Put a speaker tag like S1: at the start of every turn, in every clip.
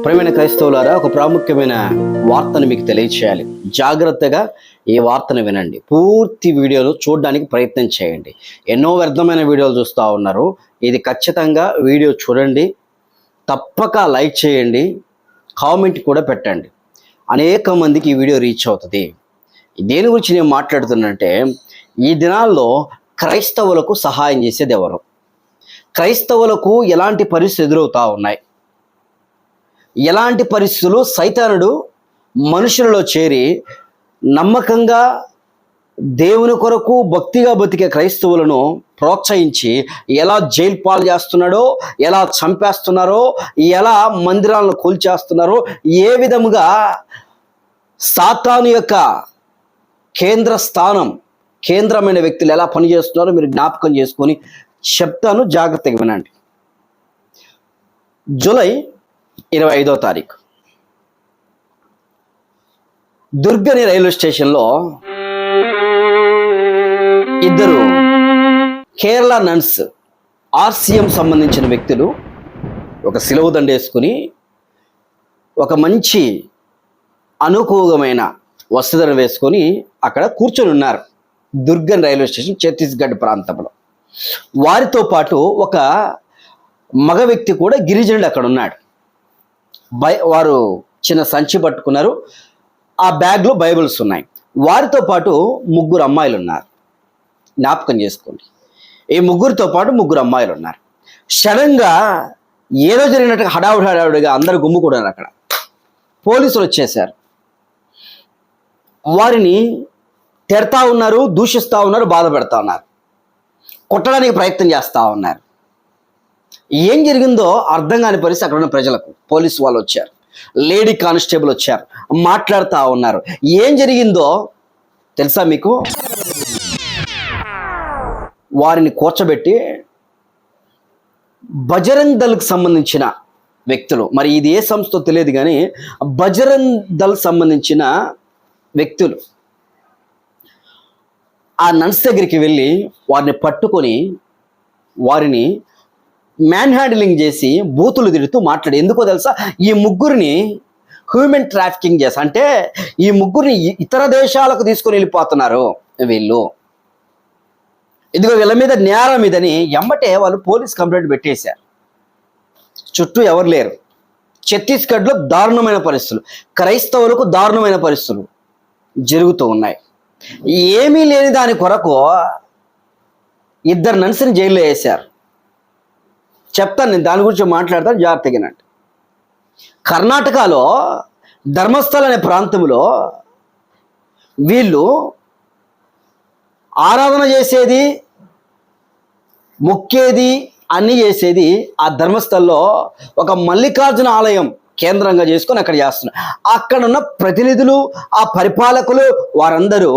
S1: ప్రేమైన క్రైస్తవులారా ఒక ప్రాముఖ్యమైన వార్తను మీకు తెలియచేయాలి. జాగ్రత్తగా ఈ వార్తను వినండి. పూర్తి వీడియోలు చూడడానికి ప్రయత్నం చేయండి. ఎన్నో వ్యర్థమైన వీడియోలు చూస్తూ ఉన్నారు. ఇది ఖచ్చితంగా వీడియో చూడండి. తప్పక లైక్ చేయండి. కామెంట్ కూడా పెట్టండి. అనేక మందికి ఈ వీడియో రీచ్ అవుతుంది. దేని గురించి నేను మాట్లాడుతున్నంటే ఈ దినాల్లో క్రైస్తవులకు సహాయం చేసేది ఎవరు? క్రైస్తవులకు ఎలాంటి పరిస్థితులు ఎదురవుతూ ఉన్నాయి? ఎలాంటి పరిస్థితులు సైతానుడు మనుషులలో చేరి నమ్మకంగా దేవుని కొరకు భక్తిగా బతికే క్రైస్తవులను ప్రోత్సహించి ఎలా జైలు పాలు చేస్తున్నాడో ఎలా చంపేస్తున్నారో ఎలా మందిరాలను కూల్చేస్తున్నారో ఏ విధముగా సాతాను యొక్క కేంద్ర స్థానం కేంద్రమైన వ్యక్తులు ఎలా పనిచేస్తున్నారో మీరు జ్ఞాపకం చేసుకొని చెప్తాను జాగ్రత్తగా వినండి. జూలై ఇరవై ఐదో తారీఖు. దుర్గని రైల్వే స్టేషన్లో ఇద్దరు కేరళ నన్స్ ఆర్సీఎం సంబంధించిన వ్యక్తులు ఒక సిలువ దండ ఒక మంచి అనుకూలమైన వసతులను వేసుకొని అక్కడ కూర్చొని ఉన్నారు దుర్గన్ రైల్వే స్టేషన్ ఛత్తీస్గఢ్ ప్రాంతంలో. వారితో పాటు ఒక మగ వ్యక్తి కూడా గిరిజనుడు అక్కడ ఉన్నాడు. బై వారు చిన్న సంచి పట్టుకున్నారు. ఆ బ్యాగ్లో బైబిల్స్ ఉన్నాయి. వారితో పాటు ముగ్గురు అమ్మాయిలు ఉన్నారు. జ్ఞాపకం చేసుకోండి. ఈ ముగ్గురితో పాటు ముగ్గురు అమ్మాయిలు ఉన్నారు. సడన్గా ఏదో జరిగినట్టుగా హడావుడి హడావుడిగా అందరు గుమ్ముకున్నారు అక్కడ. పోలీసులు వచ్చేసారు. వారిని తిడతా ఉన్నారు దూషిస్తూ ఉన్నారు బాధ పెడతా ఉన్నారు. కొట్టడానికి ప్రయత్నం చేస్తూ ఉన్నారు. ఏం జరిగిందో అర్థం కాని పరిస్థితి అక్కడ ఉన్న ప్రజలకు. పోలీసు వాళ్ళు వచ్చారు. లేడీ కానిస్టేబుల్ వచ్చారు. మాట్లాడుతూ ఉన్నారు. ఏం జరిగిందో తెలుసా మీకు? వారిని కూర్చోబెట్టి బజరంగ్ దళకు సంబంధించిన వ్యక్తులు మరి ఇది ఏ సంస్థ తెలియదు కానీ బజరంగ్ దళ్ సంబంధించిన వ్యక్తులు ఆ నన్స్ దగ్గరికి వెళ్ళి వారిని పట్టుకొని వారిని మ్యాన్ హ్యాండిలింగ్ చేసి బూతులు తిడుతూ మాట్లాడి. ఎందుకో తెలుసా? ఈ ముగ్గురిని హ్యూమన్ ట్రాఫికింగ్ చేసి అంటే ఈ ముగ్గురిని ఇతర దేశాలకు తీసుకొని వెళ్ళిపోతున్నారు వీళ్ళు. ఇదిగో వీళ్ళ మీద నేరం మీదని ఎమ్మటే వాళ్ళు పోలీస్ కంప్లైంట్ పెట్టేశారు. చుట్టూ ఎవరు లేరు. ఛత్తీస్గఢ్లో దారుణమైన పరిస్థితులు. క్రైస్తవులకు దారుణమైన పరిస్థితులు జరుగుతూ ఉన్నాయి. ఏమీ లేని దాని కొరకు ఇద్దరు నర్సుని జైల్లో వేశారు. చెప్తాను నేను దాని గురించి మాట్లాడతాను జాగ్రత్తగా కర్ణాటకలో ధర్మస్థల అనే ప్రాంతంలో వీళ్ళు ఆరాధన చేసేది మొక్కేది అన్నీ చేసేది ఆ ధర్మస్థల్లో ఒక మల్లికార్జున ఆలయం కేంద్రంగా చేసుకొని అక్కడ చేస్తున్నారు. అక్కడ ఉన్న ప్రతినిధులు ఆ పరిపాలకులు వారందరూ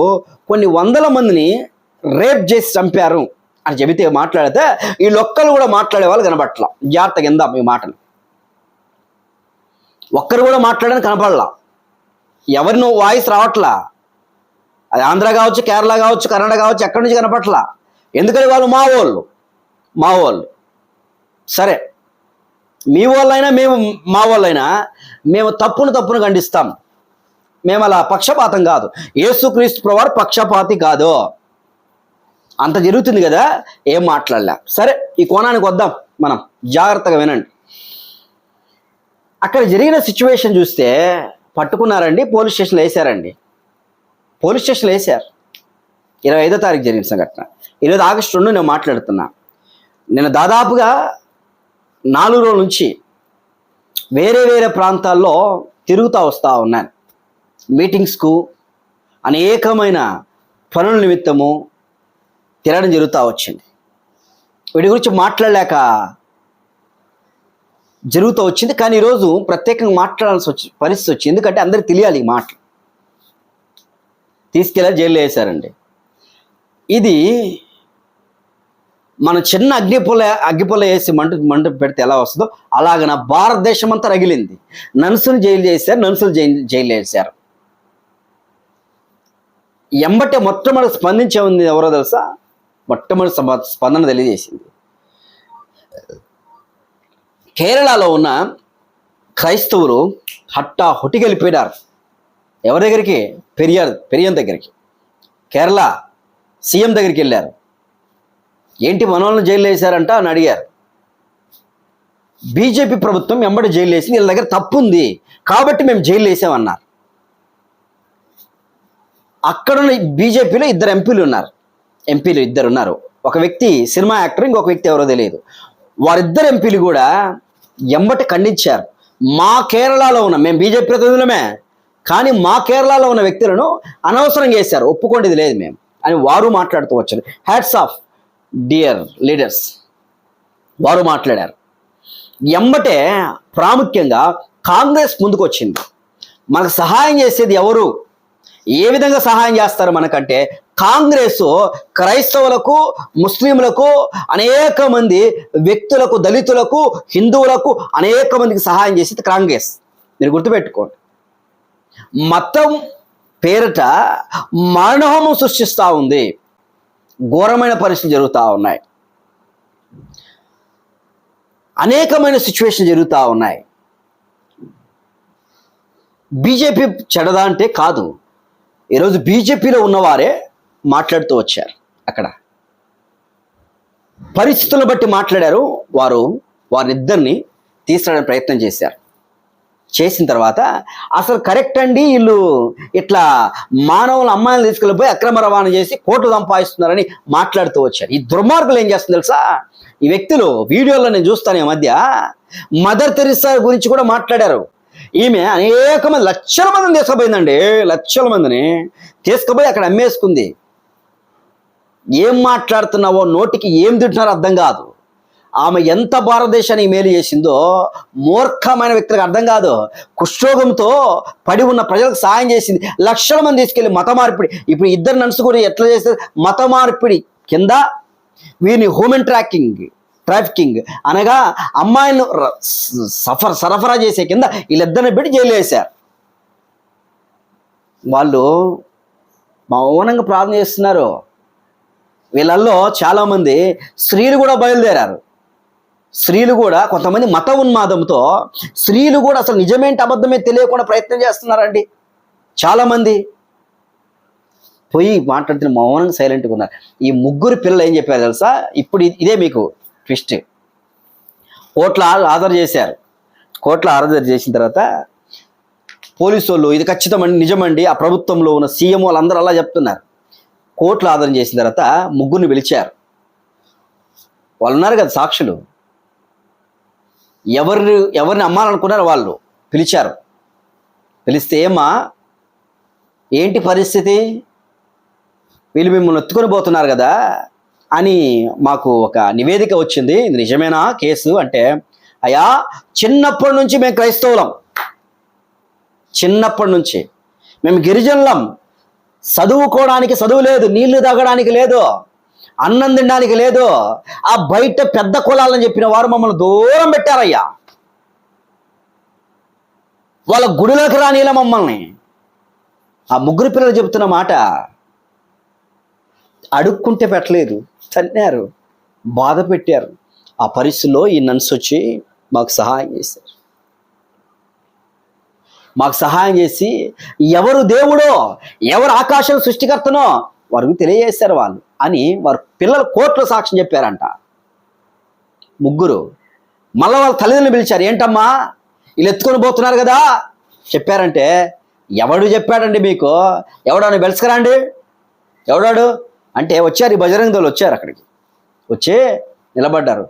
S1: కొన్ని వందల మందిని రేప్ చేసి చంపారు. అని చెబితే మాట్లాడితే ఈ లొక్కలు కూడా మాట్లాడే వాళ్ళు కనబట్ల జాగ్రత్తగా కింద మీ మాటలు. ఒక్కరు కూడా మాట్లాడని కనపడలా ఎవరి నువ్వు వాయిస్ రావట్లా. అది ఆంధ్ర కావచ్చు కేరళ కావచ్చు కన్నడ కావచ్చు ఎక్కడి నుంచి కనపట్లా ఎందుకని వాళ్ళు మా వాళ్ళు? మా వాళ్ళు. సరే. మీ వాళ్ళైనా మేము మా వాళ్ళైనా మేము తప్పును తప్పును ఖండిస్తాం. మేము అలా పక్షపాతం కాదు. యేసుక్రీస్తు ప్రవారు పక్షపాతి కాదు. అంత జరుగుతుంది కదా ఏం మాట్లాడలే. సరే ఈ కోణానికి వద్దాం మనం జాగ్రత్తగా వినండి. అక్కడ జరిగిన సిచ్యువేషన్ చూస్తే పట్టుకున్నారండి పోలీస్ స్టేషన్లో వేశారండి. పోలీస్ స్టేషన్లో వేశారు. ఇరవై ఐదో తారీఖు జరిగిన సంఘటన. ఈరోజు ఆగస్టు రెండు నేను మాట్లాడుతున్నా. నేను దాదాపుగా నాలుగు రోజుల నుంచి వేరే వేరే ప్రాంతాల్లో తిరుగుతూ వస్తూ ఉన్నాను. మీటింగ్స్కు అనేకమైన పనుల నిమిత్తము తిరగడం జరుగుతూ వచ్చింది. వీటి గురించి మాట్లాడలేక జరుగుతూ వచ్చింది. కానీ ఈరోజు ప్రత్యేకంగా మాట్లాడాల్సి వచ్చి పరిస్థితి వచ్చింది. ఎందుకంటే అందరికి తెలియాలి ఈ మాటలు తీసుకెళ్ళి జైల్లో వేశారండి. ఇది మన చిన్న అగ్నిపుల్ల అగ్గిపుల్ల వేసి మంట మంట పెడితే ఎలా వస్తుందో అలాగ నా భారతదేశం అంతా రగిలింది. నన్సులు జైలు చేశారు నన్సులు జైలు జైలు వేశారు. ఎంబటే మొట్టమొదటి స్పందించే ఉంది ఎవరో తెలుసా? మొట్టమొదటి స్పందన తెలియజేసింది. కేరళలో ఉన్న క్రైస్తవులు హట్టా హొటికెళ్ళిపోయినారు. ఎవరి దగ్గరికి? పెరియార్ పెరియం దగ్గరికి. కేరళ సీఎం దగ్గరికి వెళ్ళారు. ఏంటి మనోళ్ళని జైలు వేశారంట అని అడిగారు. బీజేపీ ప్రభుత్వం ఎంబడి జైలు వేసింది వీళ్ళ దగ్గర తప్పు ఉంది కాబట్టి మేము జైలు వేసామన్నారు. అక్కడున్న బీజేపీలో ఇద్దరు ఎంపీలు ఉన్నారు. ఎంపీలు ఇద్దరు ఉన్నారు. ఒక వ్యక్తి సినిమా యాక్టర్ ఇంకొక వ్యక్తి ఎవరో తెలియదు. వారిద్దరు ఎంపీలు కూడా ఎంబటి ఖండించారు. మా కేరళలో ఉన్న మేము బీజేపీ ప్రతినిధులమే కానీ మా కేరళలో ఉన్న వ్యక్తులను అనవసరంగా వేశారు ఒప్పుకోండిది లేదు మేము. అని వారు మాట్లాడుతూ వచ్చారు. హ్యాట్స్ ఆఫ్ డియర్ లీడర్స్ వారు మాట్లాడారు. ఎంబటే ప్రాముఖ్యంగా కాంగ్రెస్ ముందుకు వచ్చింది మనకు సహాయం చేసేది ఎవరు? ఏ విధంగా సహాయం చేస్తారు మనకంటే? కాంగ్రెస్ క్రైస్తవులకు ముస్లింలకు అనేక మంది వ్యక్తులకు దళితులకు హిందువులకు అనేక మందికి సహాయం చేసేది కాంగ్రెస్. మీరు గుర్తుపెట్టుకోండి. మతం పేరిట మరణహోమం సృష్టిస్తూ ఉంది. ఘోరమైన పరిస్థితులు జరుగుతూ ఉన్నాయి. అనేకమైన సిచ్యువేషన్ జరుగుతూ ఉన్నాయి. బీజేపీ చెడదా అంటే కాదు. ఈరోజు బీజేపీలో ఉన్నవారే మాట్లాడుతూ వచ్చారు అక్కడ. పరిస్థితులను బట్టి మాట్లాడారు వారు వారిద్దరిని తీసుకురావడానికి ప్రయత్నం చేశారు. చేసిన తర్వాత అసలు కరెక్ట్ అండి వీళ్ళు ఇట్లా మానవుల అమ్మాయిలు తీసుకెళ్ళిపోయి అక్రమ రవాణా చేసి కోట్లు సంపాదిస్తున్నారని మాట్లాడుతూ వచ్చారు. ఈ దుర్మార్గులు ఏం చేస్తుంది తెలుసా? ఈ వ్యక్తులు వీడియోలో నేను చూస్తాను ఈ మధ్య మదర్ తెరిసా గురించి కూడా మాట్లాడారు. ఈమె అనేక మంది లక్షల మందిని తీసుకుపోయిందండి. లక్షల మందిని తీసుకుపోయి అక్కడ అమ్మేసుకుంది. ఏం మాట్లాడుతున్నావో నోటికి ఏం తింటున్నారో అర్థం కాదు. ఆమె ఎంత భారతదేశానికి మేలు చేసిందో మూర్ఖమైన వ్యక్తులకు అర్థం కాదు. కుష్ఠోగంతో పడి ఉన్న ప్రజలకు సాయం చేసింది. లక్షల మంది తీసుకెళ్ళి మత మార్పిడి. ఇప్పుడు ఇద్దరు నర్సు కూడా ఎట్లా చేస్తే మత మార్పిడి కింద వీరిని హ్యూమన్ ట్రాకింగ్ ట్రాఫికింగ్ అనగా అమ్మాయిలను సఫర్ సరఫరా చేసే కింద వీళ్ళిద్దరిని పెట్టి జైలు వేశారు. వాళ్ళు మౌనంగా ప్రార్థన చేస్తున్నారు. వీళ్ళల్లో చాలామంది స్త్రీలు కూడా బయలుదేరారు. స్త్రీలు కూడా కొంతమంది మత ఉన్మాదంతో స్త్రీలు కూడా అసలు నిజమేంటి అబద్ధమే తెలియకుండా ప్రయత్నం చేస్తున్నారండి. చాలామంది పోయి మాట్లాడుతున్న మౌనంగా సైలెంట్గా ఉన్నారు. ఈ ముగ్గురు పిల్లలు ఏం చెప్పారు తెలుసా? ఇప్పుడు ఇదే మీకు ట్విస్ట్ కోట్ల ఆధార్ చేశారు. కోట్ల ఆధార్ చేసిన తర్వాత పోలీసు వాళ్ళు ఇది ఖచ్చితమండి నిజమండి. ఆ ప్రభుత్వంలో ఉన్న సీఎం వాళ్ళందరూ అలా చెప్తున్నారు. కోర్టులు ఆధారం చేసిన తర్వాత ముగ్గురిని పిలిచారు. వాళ్ళు ఉన్నారు కదా సాక్షులు. ఎవరిని ఎవరిని అమ్మాలనుకున్నారు వాళ్ళు పిలిచారు. పిలిస్తే ఏమా ఏంటి పరిస్థితి? వీళ్ళు మిమ్మల్ని ఎత్తుకొని పోతున్నారు కదా అని మాకు ఒక నివేదిక వచ్చింది. ఇది నిజమేనా కేసు అంటే అయ్యా చిన్నప్పటి నుంచి మేము క్రైస్తవులం. చిన్నప్పటి నుంచి. మేము గిరిజనులం. చదువుకోవడానికి చదువు లేదు నీళ్ళు తాగడానికి లేదు అన్నం తినడానికి లేదు. ఆ బయట పెద్ద కులాలని చెప్పిన వారు మమ్మల్ని దూరం పెట్టారయ్యా. వాళ్ళ గుడిలోకి రానిలా మమ్మల్ని. ఆ ముగ్గురు పిల్లలు చెబుతున్న మాట అడుక్కుంటే పెట్టలేదు తన్నారు బాధ పెట్టారు. ఆ పరిస్థితుల్లో ఈ నన్స్ వచ్చి మాకు సహాయం చేశారు. మాకు సహాయం చేసి ఎవరు దేవుడో ఎవరు ఆకాశం సృష్టికర్తనో వారికి తెలియజేశారు వాళ్ళు అని వారు పిల్లలు కోర్టులో సాక్ష్యం చెప్పారంట. ముగ్గురు మళ్ళీ వాళ్ళ తల్లిదండ్రులు పిలిచారు. ఏంటమ్మా? వీళ్ళు ఎత్తుకొని పోతున్నారు కదా? చెప్పారంటే ఎవడు చెప్పాడండి మీకు? ఎవడాను బెలుసుకురాండి? ఎవడాడు? అంటే వచ్చారు ఈ బజరంగ వచ్చారు అక్కడికి. వచ్చి నిలబడ్డారు.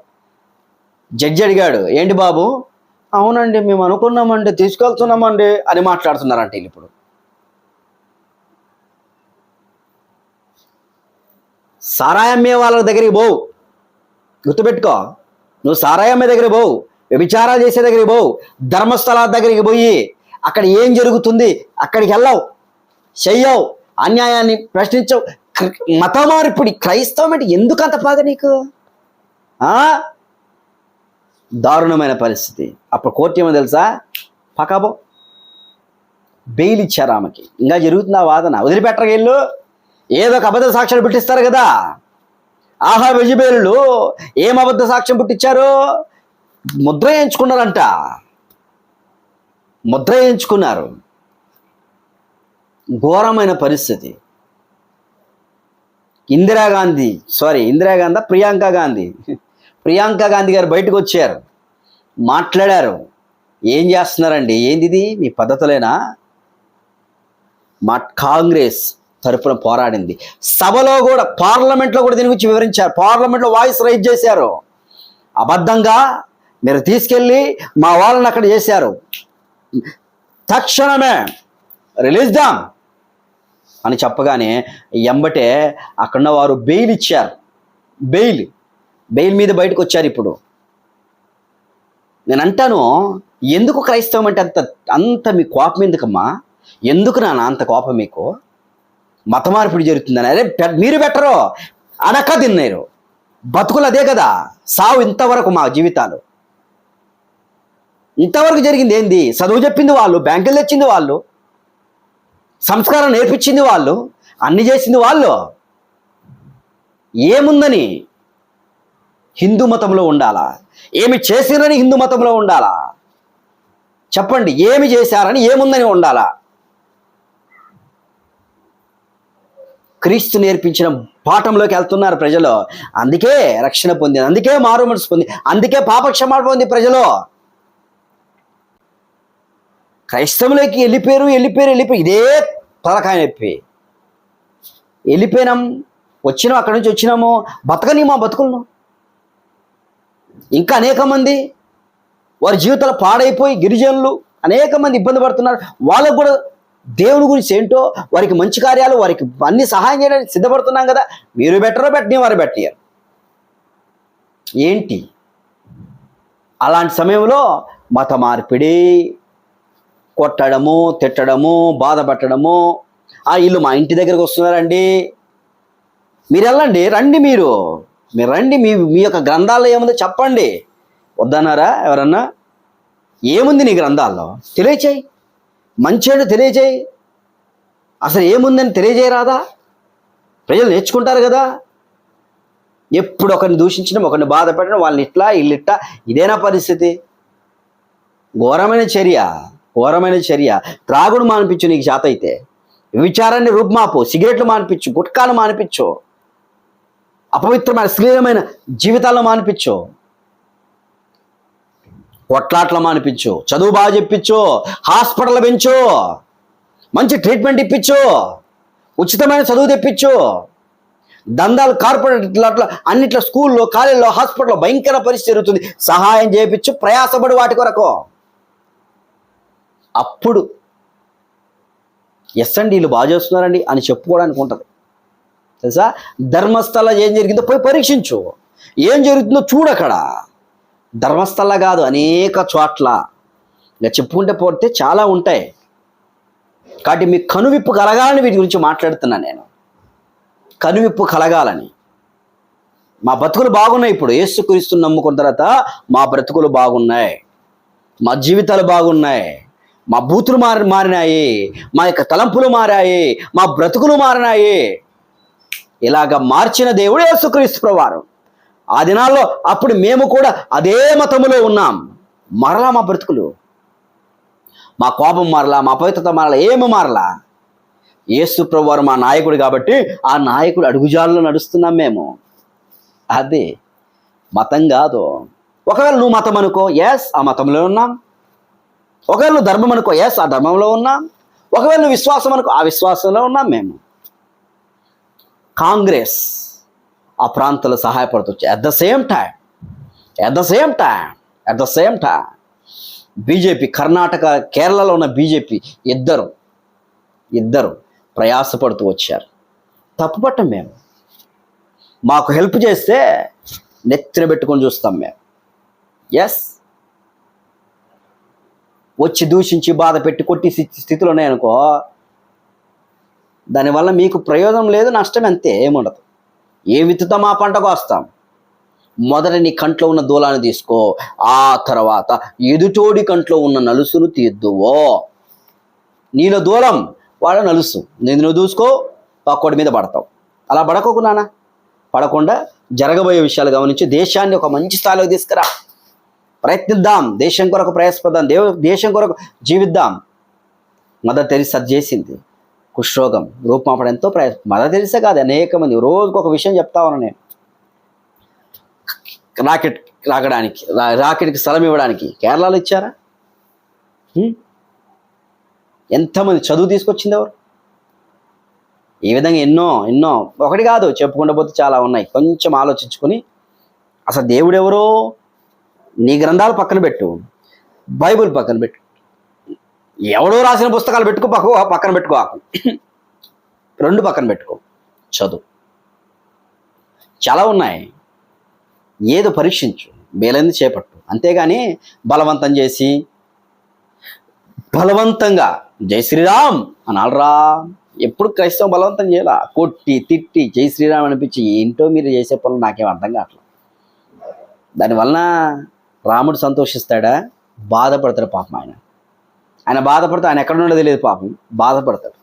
S1: జడ్జి అడిగాడు ఏంటి బాబు? అవునండి మేము అనుకున్నామండి తీసుకెళ్తున్నామండి అని మాట్లాడుతున్నారంటే ఇప్పుడు. సారాయి అమ్మే వాళ్ళ దగ్గరికి పోవు. గుర్తుపెట్టుకో. నువ్వు సారాయి అమ్మే దగ్గరికి పోవు. వ్యభిచారాలు చేసే దగ్గరికి పోవు. ధర్మస్థలాల దగ్గరికి పోయి అక్కడ ఏం జరుగుతుంది అక్కడికి వెళ్ళవు. చెయ్యవు. అన్యాయాన్ని ప్రశ్నించవు. క్ర- మత మార్పిడి క్రైస్తవం అంటే ఎందుకు అంత బాధ నీకు? ఆ? దారుణమైన పరిస్థితి. అప్పుడు కోర్టు ఏమో తెలుసా? పకాబో బెయిల్ ఇచ్చారు ఆమెకి. ఇంకా జరుగుతుంది ఆ వాదన? వదిలిపెట్టరు వీళ్ళు? ఏదో ఒక అబద్ధ సాక్ష్యాలు పుట్టిస్తారు కదా. ఆహా వెజిబేలు ఏం అబద్ధ సాక్ష్యం పుట్టించారు ముద్ర ఎంచుకున్నారంట ముద్ర ఎంచుకున్నారు ఘోరమైన పరిస్థితి. ఇందిరాగాంధీ సారీ ఇందిరాగాంధీ ప్రియాంక గాంధీ. ప్రియాంక గాంధీ గారు బయటకు వచ్చారు. మాట్లాడారు. ఏం చేస్తున్నారండి? ఏందిది? మీ పద్ధతులేనా? మా కాంగ్రెస్ తరపున పోరాడింది. సభలో కూడా పార్లమెంట్లో కూడా దీని గురించి వివరించారు. పార్లమెంట్లో వాయిస్ రైజ్ చేశారు. అబద్ధంగా మీరు తీసుకెళ్ళి మా వాళ్ళని అక్కడ చేశారు. తక్షణమే రిలీజ్ దాం అని చెప్పగానే ఎంబటే అక్కడ వారు బెయిల్ ఇచ్చారు. బెయిల్. బెయిల్ మీద బయటకు వచ్చారు ఇప్పుడు. నేను అంటాను ఎందుకు క్రైస్తవం అంటే అంత అంత మీ కోపం ఎందుకమ్మా? ఎందుకు నాన్న అంత కోపం మీకు? మత మార్పిడి జరుగుతుందని. అరే మీరు బెటరు అనక తిన్నారు. బతుకులు అదే కదా. సావు ఇంతవరకు మా జీవితాలు. ఇంతవరకు జరిగింది ఏంది? చదువు చెప్పింది వాళ్ళు బ్యాంకులు తెచ్చింది వాళ్ళు సంస్కారం నేర్పించింది వాళ్ళు అన్ని చేసింది వాళ్ళు. ఏముందని? హిందూ మతంలో ఉండాలా? ఏమి చేసిరని హిందూ మతంలో ఉండాలా? చెప్పండి ఏమి చేశారని ఏముందని ఉండాలా? క్రీస్తు నేర్పించిన పాఠంలోకి వెళ్తున్నారు ప్రజలు. అందుకే రక్షణ పొందింది అందుకే మారు మనసు పొంది అందుకే పాపక్షమాపణ పొంది ప్రజలు. క్రైస్తవులకి వెళ్ళిపోయారు వెళ్ళిపోయారు వెళ్ళిపోయి ఇదే తలకాయ నొప్పి వెళ్ళిపోయినాం వచ్చినాం అక్కడి నుంచి వచ్చినాము. బతకని మా బతుకులను. ఇంకా అనేక మంది వారి జీవితాలు పాడైపోయి గిరిజనులు అనేక మంది ఇబ్బంది పడుతున్నారు. వాళ్ళకు కూడా దేవుని గురించి ఏంటో వారికి మంచి కార్యాలు వారికి అన్ని సహాయం చేయడానికి సిద్ధపడుతున్నాం కదా. మీరు బెటరో పెట్టని వారు పెట్టియారు ఏంటి? అలాంటి సమయంలో మత మార్పిడి కొట్టడము తిట్టడము బాధ పెట్టడము. ఆ ఇల్లు మా ఇంటి దగ్గరకు వస్తున్నారండి. మీరు వెళ్ళండి రండి మీరు. మీరు రండి మీ మీ యొక్క గ్రంథాల్లో ఏముందో చెప్పండి. వద్దన్నారా ఎవరన్నా? ఏముంది నీ గ్రంథాల్లో? తెలియచేయి. మంచేడు తెలియచేయి. అసలు ఏముందని తెలియజేయరాదా? ప్రజలు నేర్చుకుంటారు కదా. ఎప్పుడు ఒకరిని దూషించడం ఒకరిని బాధ పెట్టడం వాళ్ళని ఇట్లా ఇల్లిట్లా ఇదేనా పరిస్థితి? ఘోరమైన చర్య ఘోరమైన చర్య. త్రాగుడు మానిపించు నీకు చేత అయితే. విచారాన్ని రూపుమాపు సిగరెట్లు మానిపించు గుట్కాలు మానిపించు. అపవిత్రమైన అశ్లీలమైన జీవితాలను మానిపించు. కొట్లాట్లు మానిపించు. చదువు బాగా చెప్పించు. హాస్పిటల్ పెంచు. మంచి ట్రీట్మెంట్ ఇప్పించు. ఉచితమైన చదువు తెప్పించు. దందాలు కార్పొరేట్ అట్లా అన్నిట్లో స్కూల్లో కాలేజీలో హాస్పిటల్లో భయంకర పరిస్థితి జరుగుతుంది. సహాయం చేయించు ప్రయాసపడు వాటి కొరకు. అప్పుడు ఎస్ అండి వీళ్ళు బాగా చేస్తున్నారండి అని చెప్పుకోవడానికి ఉంటుంది. తెలుసా? ధర్మస్థల ఏం జరిగిందో పోయి పరీక్షించు. ఏం జరుగుతుందో చూడక్కడ ధర్మస్థల కాదు అనేక చోట్ల. ఇక చెప్పుకుంటే పోతే చాలా ఉంటాయి. కాబట్టి మీ కనువిప్పు కలగాలని వీటి గురించి మాట్లాడుతున్నా నేను. కనువిప్పు కలగాలని. మా బ్రతుకులు బాగున్నాయి ఇప్పుడు. యేసుక్రీస్తుని నమ్ముకున్న తర్వాత మా బ్రతుకులు బాగున్నాయి. మా జీవితాలు బాగున్నాయి. మా బూతులు మారి మారినాయి. మా యొక్క తలంపులు మారాయి. మా బ్రతుకులు మారినాయి. ఇలాగ మార్చిన దేవుడు యేసుక్రీస్తు ప్రవారు ఆ దినాల్లో అప్పుడు మేము కూడా అదే మతములో ఉన్నాం. మరలా మా బ్రతుకులు. మా కోపం మారలా మా పవిత్రత మారలా ఏమి మారలా? యేసు ప్రభువారు మా నాయకుడు కాబట్టి ఆ నాయకుడు అడుగుజాలలో నడుస్తున్నాం మేము. అదే మతం కాదు. ఒకవేళ నువ్వు మతం అనుకో ఎస్ ఆ మతంలో ఉన్నాం. ఒకవేళ నువ్వు ధర్మం అనుకో ఎస్ ఆ ధర్మంలో ఉన్నాం. ఒకవేళ నువ్వు విశ్వాసం అనుకో ఆ విశ్వాసంలో ఉన్నాం మేము. కాంగ్రెస్ ఆ ప్రాంతంలో సహాయపడుతుంది at the same time at the same time at the same time BJP Karnataka కేరళలో ఉన్న బీజేపీ ఇద్దరు ఇద్దరు ప్రయాసపడుతూ వచ్చారు. తప్పుపట్టం మేము. మాకు హెల్ప్ చేస్తే నెత్తిన పెట్టుకొని చూస్తాం మేము. ఎస్ వచ్చి దూషించి బాధ పెట్టి కొట్టి స్థితిలో ఉన్నాయనుకో దానివల్ల మీకు ప్రయోజనం లేదు నష్టం అంతే ఏముండదు. ఏ విత్తుతాం ఆ పంటకు వస్తాం? మొదట నీ కంట్లో ఉన్న దూలాన్ని తీసుకో ఆ తర్వాత ఎదుటోడి కంట్లో ఉన్న నలుసును తీద్దువో. నీలో దూలం వాళ్ళ నలుసు. నేను నువ్వు దూసుకో పక్కోడి మీద పడతావు. అలా పడకోకు నాన్న. పడకుండా జరగబోయే విషయాలు గమనించి దేశాన్ని ఒక మంచి స్థాయిలోకి తీసుకురా. ప్రయత్నిద్దాం. దేశం కొరకు ప్రయాసపడదాం. దేవ దేశం కొరకు జీవిద్దాం. మదర్ తెరిసా అది చేసింది. కుష్ఠరోగం రూపుమాపడం ఎంతో ప్రయాస మదర్ తెలిసే కాదు అనేక మంది రోజుకు ఒక విషయం చెప్తా ఉన్నాను నేను. రాకెట్ రాకడానికి రా- రాకెట్కి స్థలం ఇవ్వడానికి కేరళలో ఇచ్చారా? ఎంతమంది చదువు తీసుకొచ్చింది ఎవరు? ఈ విధంగా ఎన్నో ఎన్నో ఒకటి కాదు చెప్పుకుంటూ పోతే చాలా ఉన్నాయి. కొంచెం ఆలోచించుకొని అసలు దేవుడెవరో నీ గ్రంథాలు పక్కన పెట్టు బైబిల్ పక్కన పెట్టు. ఎవడో రాసిన పుస్తకాలు పెట్టుకో పక్క పక్కన పెట్టుకో ఆకు. రెండు పక్కన పెట్టుకో. చదువు. చాలా ఉన్నాయి. ఏదో పరీక్షించు. మేలైంది చేపట్టు. అంతేగాని బలవంతం చేసి బలవంతంగా జై శ్రీరామ్ అనాలరా. ఎప్పుడు క్రైస్తవం బలవంతం చేయాల? కొట్టి తిట్టి జై శ్రీరామ్ అనిపించి ఏంటో మీరు చేసే పనులు నాకేం అర్థం కావట్లేదు దానివలన రాముడు సంతోషిస్తాడా? బాధపడతాడు పాపం ఆయన. ఆయన బాధపడితే ఆయన ఎక్కడ ఉండదు తెలియదు పాపం. బాధపడతాడు.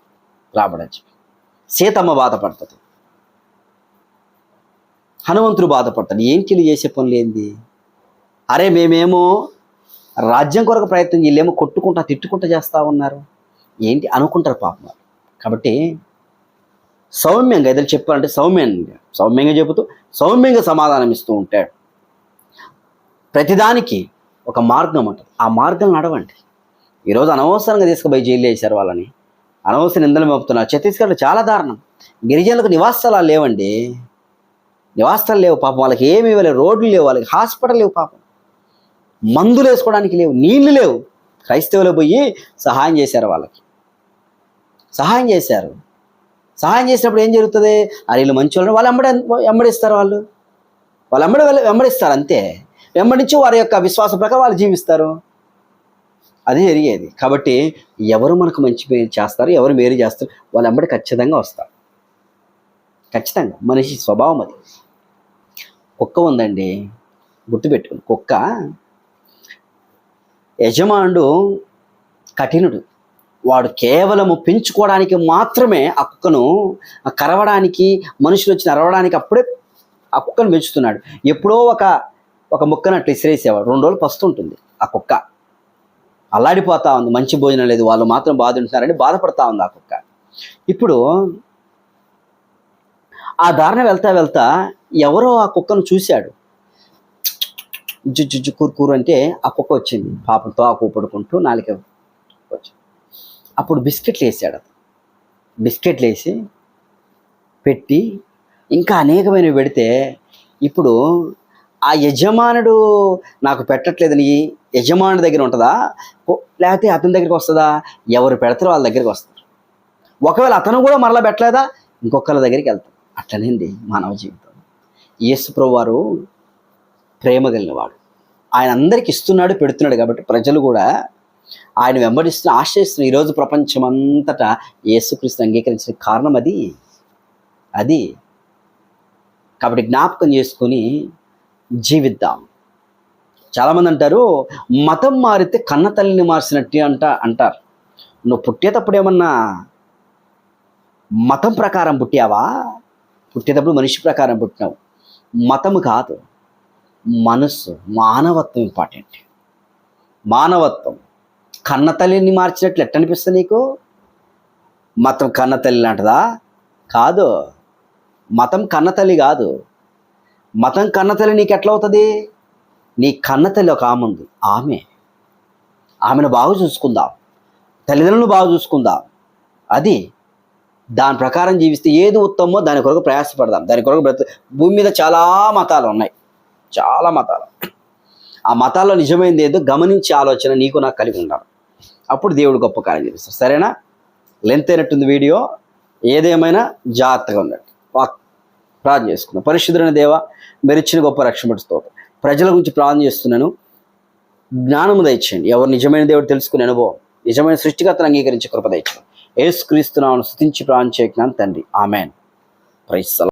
S1: రాముడు చెప్పి. సీతమ్మ బాధపడుతుంది. హనుమంతుడు బాధపడతాడు. ఏంటి చేసే పనులు ఏంది? అరే మేమేమో రాజ్యం కొరకు ప్రయత్నం వీళ్ళేమో కొట్టుకుంటా తిట్టుకుంటా చేస్తూ ఉన్నారు. ఏంటి? అనుకుంటారు పాపం కాబట్టి సౌమ్యంగా ఏదైనా చెప్పాలంటే సౌమ్యంగా సౌమ్యంగా చెబుతూ సౌమ్యంగా సమాధానం ఇస్తూ ఉంటాడు. ప్రతిదానికి ఒక మార్గం ఉంటుంది. ఆ మార్గం నడవండి. ఈరోజు అనవసరంగా తీసుకుపోయి జైలు వేశారు వాళ్ళని. అనవసర నిందలు మోపుతున్నారు. ఛత్తీస్గఢ్లో చాలా దారుణం. గిరిజనులకు నివాసాలు లేవండి. నివాసాలు లేవు పాపం. వాళ్ళకి ఏమి ఇవ్వలేవు. రోడ్లు లేవు వాళ్ళకి. హాస్పిటల్ లేవు పాపం. మందులు వేసుకోవడానికి లేవు. నీళ్ళు లేవు. క్రైస్తవులు పోయి సహాయం చేశారు వాళ్ళకి. సహాయం చేశారు. సహాయం చేసినప్పుడు ఏం జరుగుతుంది? ఆ వీళ్ళు మంచి వాళ్ళు. వాళ్ళు వెంబడి వెంబడిస్తారు వాళ్ళు. వాళ్ళు వెంబడి వెంబడిస్తారు అంతే. వెంబడించి వారి యొక్క విశ్వాస ప్రకారం వాళ్ళు జీవిస్తారు. అది జరిగేది. కాబట్టి ఎవరు మనకు మంచి చేస్తారు ఎవరు మేలు చేస్తారు వాళ్ళు వెంబడి ఖచ్చితంగా వస్తారు. ఖచ్చితంగా. మనిషి స్వభావం అది. కుక్క ఉందండి. గుర్తుపెట్టుకుని కుక్క యజమానుడు కఠినుడు. వాడు కేవలము పెంచుకోవడానికి మాత్రమే ఆ కుక్కను కరవడానికి మనుషులు వచ్చి అరవడానికి అప్పుడే ఆ కుక్కను పెంచుతున్నాడు. ఎప్పుడో ఒక ఒక ముక్కను ఇసిరేసేవాడు. రెండు రోజులు పస్తుంటుంది ఆ కుక్క. అల్లాడిపోతా ఉంది మంచి భోజనం లేదు వాళ్ళు మాత్రం బాధ ఉంటున్నారని బాధపడతా ఉంది ఆ కుక్క. ఇప్పుడు ఆ దారిన వెళ్తా వెళ్తా ఎవరో ఆ కుక్కను చూశాడు. జుజ్జు జు కూరు కూరు అంటే ఆ కుక్క వచ్చింది. పాపంతో ఆ కూపడుకుంటూ నాలుక వచ్చింది. అప్పుడు బిస్కెట్లు వేసాడు బిస్కెట్లు వేసి పెట్టి ఇంకా అనేకమైనవి పెడితే ఇప్పుడు ఆ యజమానుడు నాకు పెట్టట్లేదని యజమానుడి దగ్గర ఉంటుందా? లేకపోతే అతని దగ్గరికి వస్తుందా? ఎవరు పెడతారో వాళ్ళ దగ్గరికి వస్తారు. ఒకవేళ అతను కూడా మరలా పెట్టలేదా? ఇంకొకళ్ళ దగ్గరికి వెళ్తాం. అట్లనేంది మానవ జీవితం. యేసు ప్రభు వారు ప్రేమ కలిగినవాడు ఆయన అందరికి ఇస్తున్నాడు పెడుతున్నాడు కాబట్టి ప్రజలు కూడా ఆయన వెంబడిస్తున్న ఆశ్రయిస్తున్న ఈరోజు ప్రపంచం అంతటా యేసుక్రీస్తు అంగీకరించిన కారణం అది. అది. కాబట్టి జ్ఞాపకం చేసుకొని జీవిద్దాం. చాలామంది అంటారు మతం మారితే కన్న తల్లిని మార్చినట్టు అంట అంటారు. నువ్వు పుట్టేటప్పుడు ఏమన్నా మతం ప్రకారం పుట్టావా? పుట్టేటప్పుడు మనిషి ప్రకారం పుట్టినావు. మతం కాదు మనస్సు మానవత్వం ఇంపార్టెంట్. మానవత్వం. కన్న తల్లిని మార్చినట్లు ఎట్ట అనిపిస్తుంది నీకు? మతం కన్న తల్లి లాంటిదా? కాదు మతం కన్న తల్లి కాదు. మతం కన్నతల్లి నీకు ఎట్లా అవుతుంది నీ కన్నతల్లి ఒక ఆమె ఉంది. ఆమె. ఆమెను బాగా చూసుకుందాం. తల్లిదండ్రులను బాగా చూసుకుందాం. అది దాని ప్రకారం జీవిస్తే ఏది ఉత్తమో దాని కొరకు ప్రయాసపడదాం. దాని కొరకు బ్రత భూమి మీద చాలా మతాలు ఉన్నాయి. చాలా మతాలు. ఆ మతాల్లో నిజమైనది ఏదో గమనించే ఆలోచన నీకు నాకు కలిగి ఉండాలి. అప్పుడు దేవుడు గొప్ప కార్యం చేస్తాడు సరేనా? లెంత్ అయినట్టుంది వీడియో. ఏదేమైనా జాగ్రత్తగా ఉండండి. వాక్ ప్రార్థన చేసుకున్నాం పరిశుద్ధులైన దేవా మెరిచిన గొప్ప రక్షణ ప్రజల గురించి ప్రార్థన చేస్తున్నాను. జ్ఞానము దయచేయండి. ఎవరు నిజమైన దేవుడు తెలుసుకునే అనుభవం నిజమైన సృష్టికర్తను అంగీకరించే కృప దయచేయండి. ఏసుక్రీస్తునామను స్థుతించి ప్రార్థన చేయకున్నాను తండ్రి. ఆమెన్. ప్రైస్